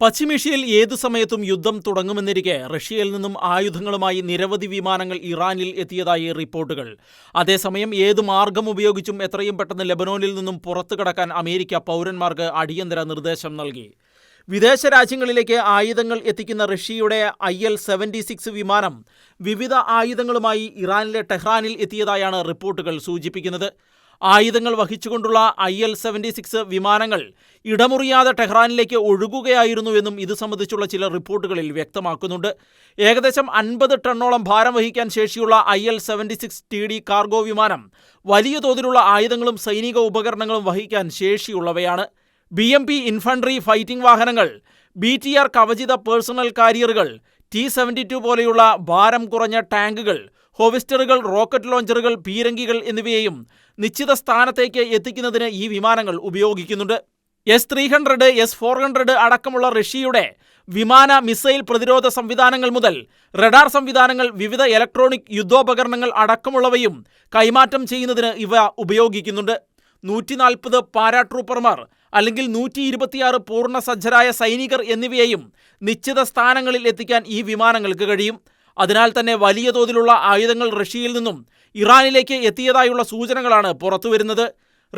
പശ്ചിമേഷ്യയിൽ ഏതു സമയത്തും യുദ്ധം തുടങ്ങുമെന്നിരിക്കെ റഷ്യയിൽ നിന്നും ആയുധങ്ങളുമായി നിരവധി വിമാനങ്ങൾ ഇറാനിൽ എത്തിയതായി റിപ്പോർട്ടുകൾ. അതേസമയം ഏത് മാർഗം ഉപയോഗിച്ചും എത്രയും പെട്ടെന്ന് ലെബനോനിൽ നിന്നും പുറത്തു കടക്കാൻ അമേരിക്ക പൗരന്മാർക്ക് അടിയന്തര നിർദ്ദേശം നൽകി. വിദേശ രാജ്യങ്ങളിലേക്ക് ആയുധങ്ങൾ എത്തിക്കുന്ന റഷ്യയുടെ ഐ എൽ സെവന്റി സിക്സ് വിമാനം വിവിധ ആയുധങ്ങളുമായി ഇറാനിലെ ടെഹ്റാനിൽ എത്തിയതായാണ് റിപ്പോർട്ടുകൾ സൂചിപ്പിക്കുന്നത്. ആയുധങ്ങൾ വഹിച്ചുകൊണ്ടുള്ള ഐ എൽ സെവന്റി സിക്സ് വിമാനങ്ങൾ ഇടമുറിയാതെ ടെഹ്റാനിലേക്ക് ഒഴുകുകയായിരുന്നു എന്നും ഇത് സംബന്ധിച്ചുള്ള ചില റിപ്പോർട്ടുകളിൽ വ്യക്തമാക്കുന്നുണ്ട്. ഏകദേശം അൻപത് ടണ്ണോളം ഭാരം വഹിക്കാൻ ശേഷിയുള്ള I L seventy six T D cargo വിമാനം വലിയ തോതിലുള്ള ആയുധങ്ങളും സൈനിക ഉപകരണങ്ങളും വഹിക്കാൻ ശേഷിയുള്ളവയാണ്. B M P infantry fighting വാഹനങ്ങൾ ബി ടി ആർ കവചിത പേഴ്സണൽ കാരിയറുകൾ ടി സെവന്റി ടു പോലെയുള്ള ഭാരം കുറഞ്ഞ ടാങ്കുകൾ ഹോവിസ്റ്ററുകൾ റോക്കറ്റ് ലോഞ്ചറുകൾ പീരങ്കികൾ എന്നിവയെയും നിശ്ചിത സ്ഥാനത്തേക്ക് എത്തിക്കുന്നതിന് ഈ വിമാനങ്ങൾ ഉപയോഗിക്കുന്നുണ്ട്. S three hundred S four hundred അടക്കമുള്ള റഷ്യയുടെ വിമാന മിസൈൽ പ്രതിരോധ സംവിധാനങ്ങൾ മുതൽ റഡാർ സംവിധാനങ്ങൾ വിവിധ ഇലക്ട്രോണിക് യുദ്ധോപകരണങ്ങൾ അടക്കമുള്ളവയും കൈമാറ്റം ചെയ്യുന്നതിന് ഇവ ഉപയോഗിക്കുന്നുണ്ട്. നൂറ്റി നാൽപ്പത് പാരാട്രൂപ്പർമാർ അല്ലെങ്കിൽ നൂറ്റി ഇരുപത്തിയാറ് പൂർണ സജ്ജരായ സൈനികർ എന്നിവയെയും നിശ്ചിത സ്ഥാനങ്ങളിൽ എത്തിക്കാൻ ഈ വിമാനങ്ങൾക്ക് കഴിയും. അതിനാൽ തന്നെ വലിയ തോതിലുള്ള ആയുധങ്ങൾ റഷ്യയിൽ നിന്നും ഇറാനിലേക്ക് എത്തിയതായുള്ള സൂചനകളാണ് പുറത്തുവരുന്നത്.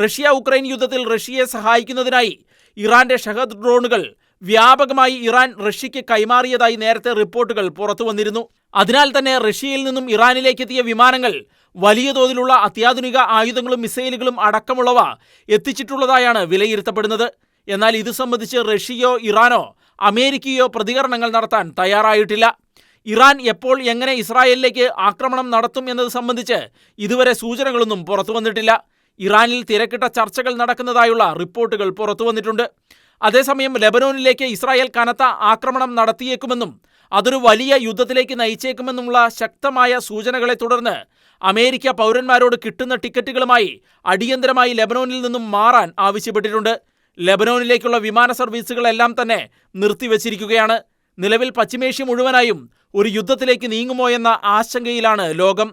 റഷ്യ ഉക്രൈൻ യുദ്ധത്തിൽ റഷ്യയെ സഹായിക്കുന്നതിനായി ഇറാന്റെ ഷഹദ് ഡ്രോണുകൾ വ്യാപകമായി ഇറാൻ റഷ്യയ്ക്ക് കൈമാറിയതായി നേരത്തെ റിപ്പോർട്ടുകൾ പുറത്തു വന്നിരുന്നു. അതിനാൽ തന്നെ റഷ്യയിൽ നിന്നും ഇറാനിലേക്ക് എത്തിയ വിമാനങ്ങൾ വലിയ തോതിലുള്ള അത്യാധുനിക ആയുധങ്ങളും മിസൈലുകളും അടക്കമുള്ളവ എത്തിച്ചിട്ടുള്ളതായാണ് വിലയിരുത്തപ്പെടുന്നത്. എന്നാൽ ഇത് സംബന്ധിച്ച് റഷ്യയോ ഇറാനോ അമേരിക്കയോ പ്രതികരണങ്ങൾ നടത്താൻ തയ്യാറായിട്ടില്ല. ഇറാൻ എപ്പോൾ എങ്ങനെ ഇസ്രായേലിലേക്ക് ആക്രമണം നടത്തും എന്നത് സംബന്ധിച്ച് ഇതുവരെ സൂചനകളൊന്നും പുറത്തു വന്നിട്ടില്ല. ഇറാനിൽ തിരക്കിട്ട ചർച്ചകൾ നടക്കുന്നതായുള്ള റിപ്പോർട്ടുകൾ പുറത്തു വന്നിട്ടുണ്ട്. അതേസമയം ലെബനോനിലേക്ക് ഇസ്രായേൽ കനത്ത ആക്രമണം നടത്തിയേക്കുമെന്നും അതൊരു വലിയ യുദ്ധത്തിലേക്ക് നയിച്ചേക്കുമെന്നുമുള്ള ശക്തമായ സൂചനകളെ തുടർന്ന് അമേരിക്ക പൗരന്മാരോട് കിട്ടുന്ന ടിക്കറ്റുകളുമായി അടിയന്തരമായി ലെബനോനിൽ നിന്നും മാറാൻ ആവശ്യപ്പെട്ടിട്ടുണ്ട്. ലെബനോനിലേക്കുള്ള വിമാന സർവീസുകളെല്ലാം തന്നെ നിർത്തിവച്ചിരിക്കുകയാണ്. നിലവിൽ പശ്ചിമേഷ്യ മുഴുവനായും ഒരു യുദ്ധത്തിലേക്ക് നീങ്ങുമോ എന്ന ആശങ്കയിലാണ് ലോകം.